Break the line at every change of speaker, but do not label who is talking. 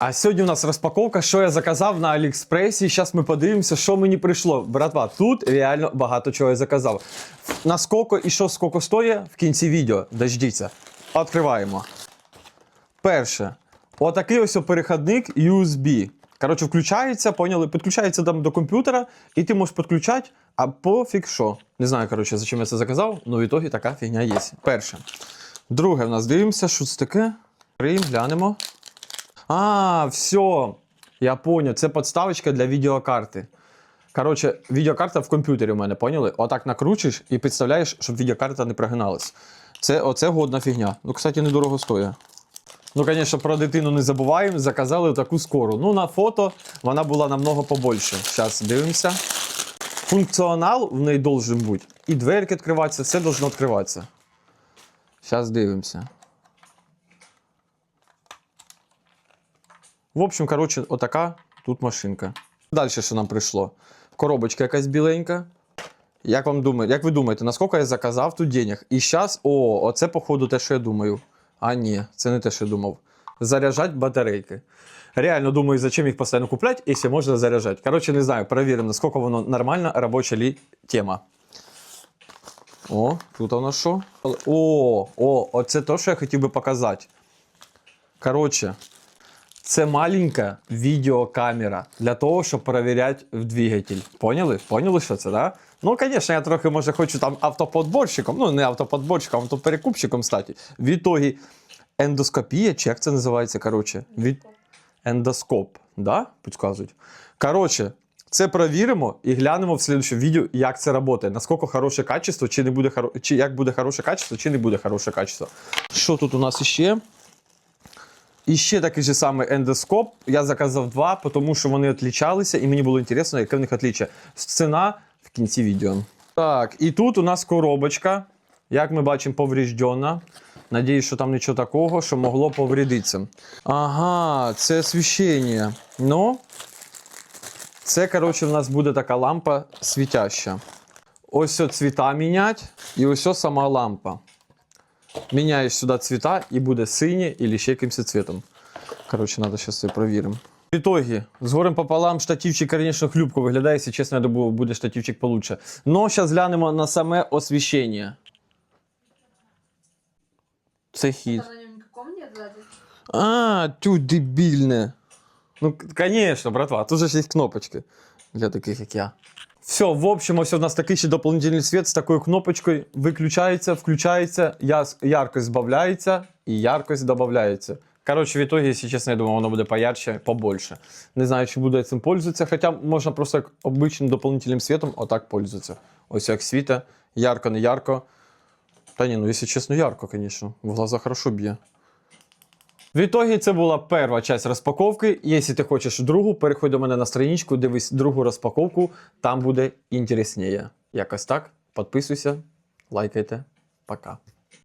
А сьогодні у нас розпаковка, що я заказав на Аліекспресі. Зараз ми подивимося, що мені прийшло. Братва, тут реально багато чого я заказав. Наскільки і що скільки стоїть в кінці відео. Дождіться. Відкриваємо. Перше. Отакий ось перехідник USB. Коротше, включається, поняли? Підключається там до комп'ютера, і ти можеш підключати, а пофіг що. Не знаю, коротше, за чим я це заказав, але в ітогі така фігня є. Перше. Друге, в нас дивимося, що це таке. Крим, глянемо. А, все. Я понял. Це подставочка для відеокарти. Коротше, відеокарта в комп'ютері у мене, поняли? Отак накручуєш і підставляєш, щоб відеокарта не прогиналась. Це оце годна фігня. Ну, кстати, недорого стоїть. Ну, звісно, про дитину не забуваємо. Заказали таку скору. Ну, на фото вона була намного побольше. Зараз дивимося. Функціонал в неї должен бути. І дверки відкриватися, все должно відкриватися. Зараз дивимося. В общем, коротше, отака тут машинка. Далі що нам прийшло? Коробочка якась біленька. Як вам думаєте, як ви думаєте, наскільки я заказав тут денег? І зараз, о, оце, походу, те, що я думаю. А ні, це не те, що я думав. Заряджать батарейки. Реально думаю, зачем їх постійно купляти, якщо можна заряджати. Коротше, не знаю, перевіримо, наскільки воно нормальна робоча лі тема. О, тут у нас що? О, о, оце те, що я хотів би показати. Коротше, це маленька відеокамера для того, щоб перевіряти двигатель. Поняли? Поняли, що це, да? Ну, звісно, я трохи може хочу там автоподборщиком, ну не автоподборщиком, автоперекупщиком стати. В ітогі ендоскопія, чи як це називається, коротше, від ендоскоп, да? Підказують. Коротше, це перевіримо і глянемо в слідчому відео, як це працює, наскільки хороше качество, чи не буде хоро- чи як буде хороше качество, чи не буде хороше качество. Що тут у нас іще? І ще такий же самий ендоскоп. Я заказав два, тому що вони відлічалися, і мені було цікаво, яке в них відліччя. Ціна в кінці відео. Так, і тут у нас коробочка. Як ми бачимо, повреждена. Надіюсь, що там нічого такого, що могло повредитися. Ага, це освіщення. Ну, це, коротше, в нас буде така лампа світяща. Ось цвіта міняти, і ось сама лампа. Міняєш сюди цвіта і буде синє або ще якимось цвітом. Коротше, треба зараз це перевіримо. В итоге, з горем пополам штативчик, конечно, хлюпко виглядає, якщо чесно, я думаю, буде штативчик получше. Но зараз глянемо на саме освіщення. Це хід. А, тю дебільне. Ну, звісно, братва, тут же є кнопочки для таких, як я. Все, в общем, ось у нас такий ще дополнительний світ з такою кнопочкою. Виключається, включається, яс- яркость збавляється і яркость додається. Коротше, в итоге, якщо чесно, я думаю, воно буде поярче, побольше. Не знаю, чи буду я цим пользуватися, хоча можна просто як обичним дополнительним світом отак пользуватися. Ось як світа, ярко, не ярко. Та ні, ну якщо чесно, ярко, звісно. В глаза хорошо б'є. В ітогі це була перша часть розпаковки. Якщо ти хочеш другу, переходь до мене на страничку, дивись другу розпаковку, там буде інтересніше. Якось так. Підписуйся, лайкайте. Пока.